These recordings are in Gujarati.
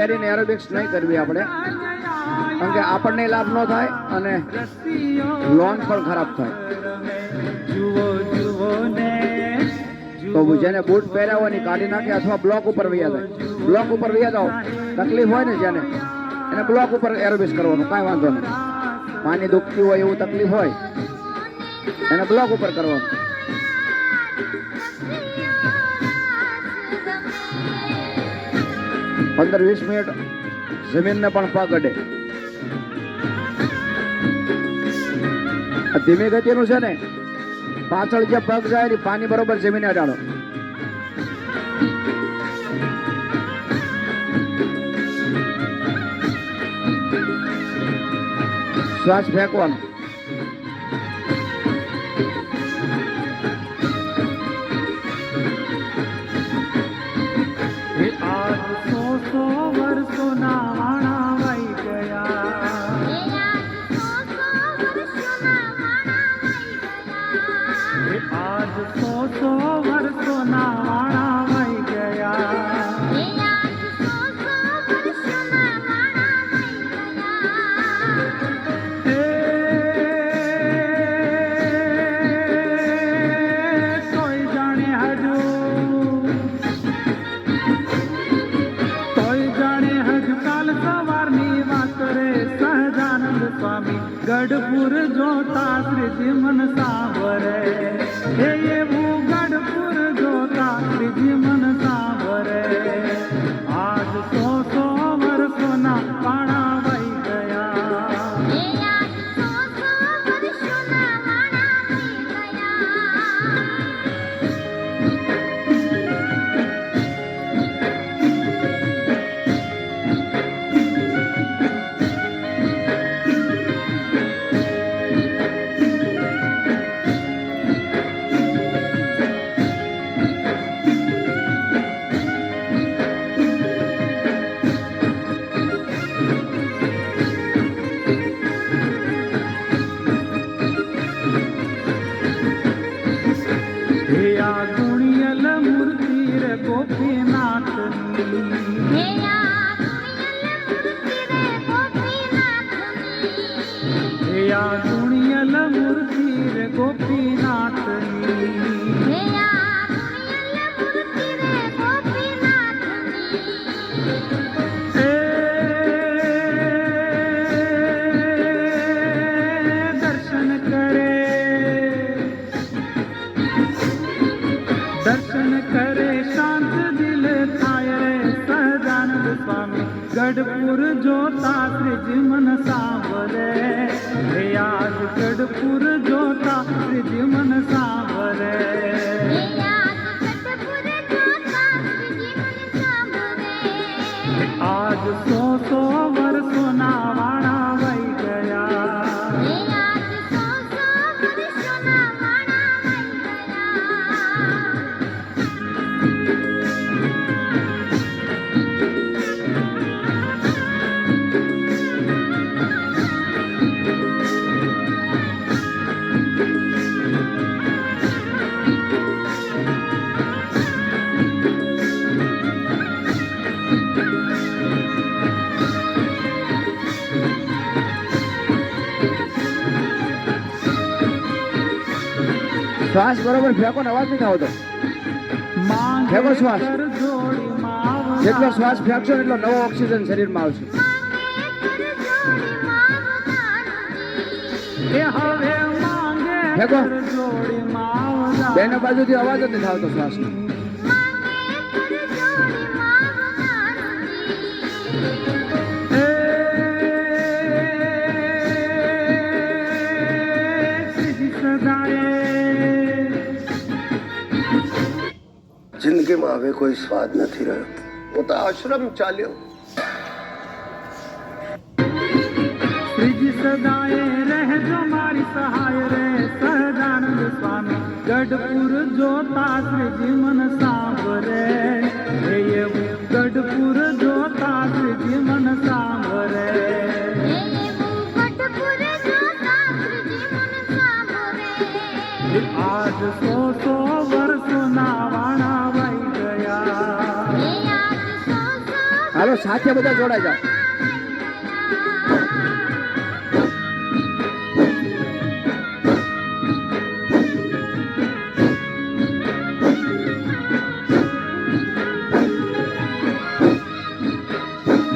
પહેરીને એરોબિક્સ નહીં કરવી આપણે. કારણ કે આપણને લાભ ન થાય અને લોન પણ ખરાબ થાય. તો જેને બૂટ પહેર્યા હોય ને કાઢી નાખે અથવા બ્લોક ઉપર વૈયા જાય. બ્લોક ઉપર વૈયા જાઓ. તકલીફ હોય ને જેને, એને બ્લોક ઉપર એરોબિક્સ કરવાનું, કાંઈ વાંધો નહીં. માની દુખતી હોય એવું તકલીફ હોય, એને બ્લોક ઉપર કરવાનું. પંદર વીસ મિનિટ જમીનને પણ પગ અડે ધીમી ગતિનું છે ને, પાછળ જે પગ જાય ને પાણી બરોબર જમીને અડાડો. શ્વાસ ફેંકવાનો. આ ગુણિયલ મૂર્તિ રે ગોપીનાથની. દર્શન કરે. દર્શન કરે શાંત દિલ થાય રે સહજાનંદ સ્વામી. ગઢપુર જોતા ગઢપુર જોતા શ્રીજી મન સાંભળે આજ સો સો શ્વાસ બરોબર ફેંકો ને અવાજ નહીં આવતો ફેંકો શ્વાસ. જેટલો શ્વાસ ફેંકશો ને એટલો નવો ઓક્સિજન શરીરમાં આવશે ફેંકો. બેને બાજુથી અવાજ જ નથી આવતો શ્વાસનો જિંદગીમાં હવે કોઈ સ્વાદ નથી રહ્યો. હું તો આશ્રમ ચાલ્યો. સાથે બધા જોડાઈ જાઓ.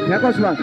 ફેંકો શ્વાસ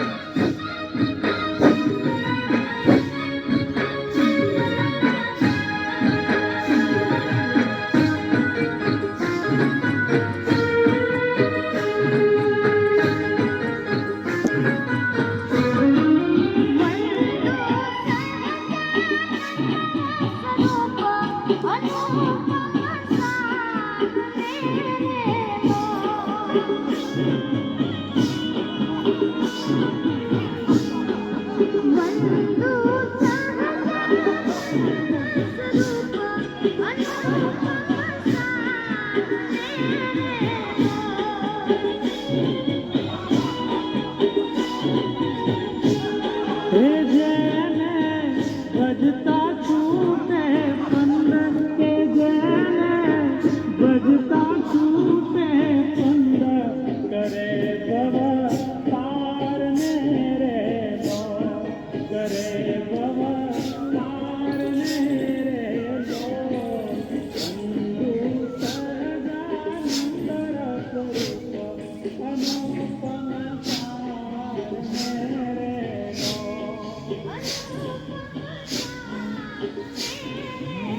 「お前は」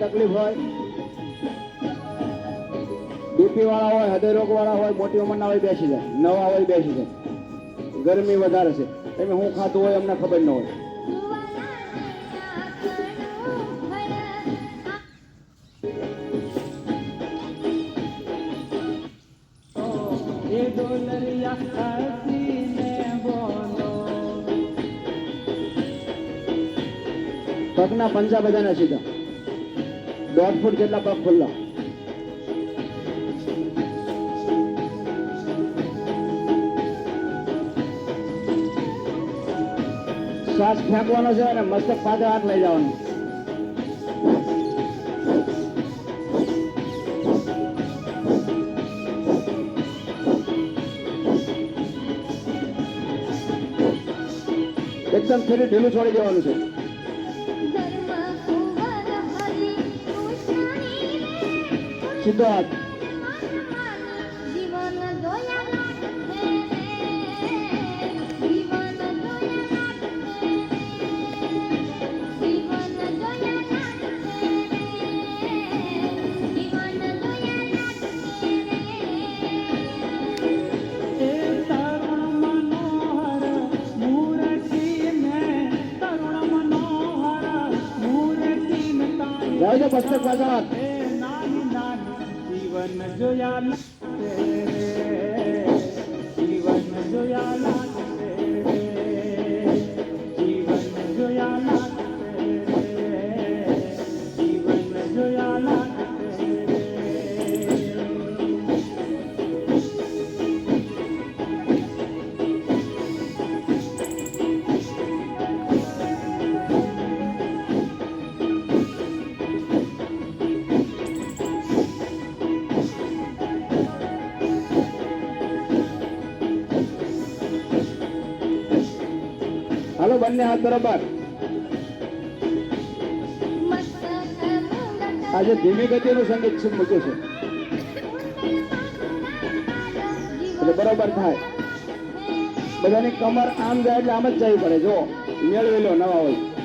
તકલીફ હોય. બીપી વાળા હોય હૃદય રોગ વાળા હોય, મોટી ઉંમરના હોય, બેસી જાય. નવા હોય, બેસી જાય. ગરમી વધારે છે. તમે હું ખાતું હોય, અમને ખબર ન હોય. પગના પંજા બધાના સીધા. દોઢ ફૂટ જેટલા પગ ખુલ્લા શ્વાસ ફેંકવાનો છે અને મસ્તક પાછળ હાથ લઈ જવાનો એકદમ ફેરી ઢીલું છોડી દેવાનું છે કૃષ્ણની સીધો હાથ જીવન જોયા બંને હાથ બરોબર આજે ધીમી ગતિનું સંગીત શું મૂક્યું છે. એટલે બરોબર થાય. બધાની કમર આમ જાય એટલે આમ જ જવી પડે. જો મેળવેલો નવા હોય.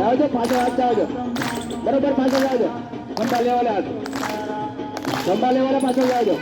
જાવજો પાછળ હાથ આવજો બરોબર પાછળ આવજો ખંભા લેવાના હાથ. ખંભા લેવાલા પાછળ જાવજો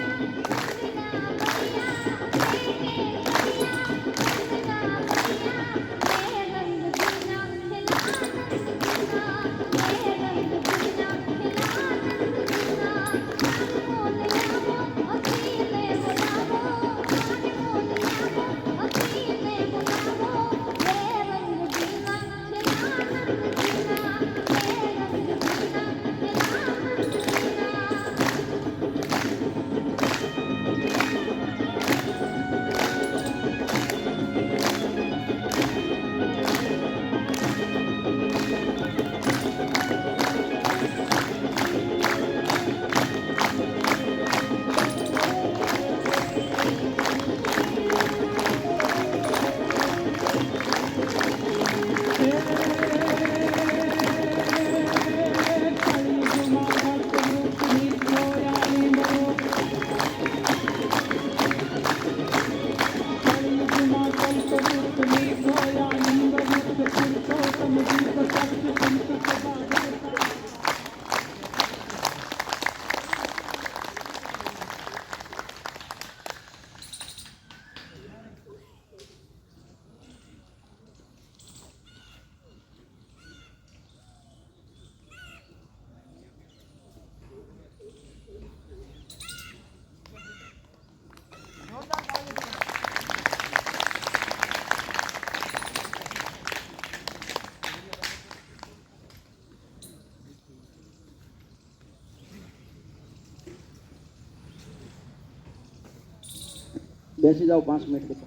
બેસી જાઓ પાંચ મિનિટ પછી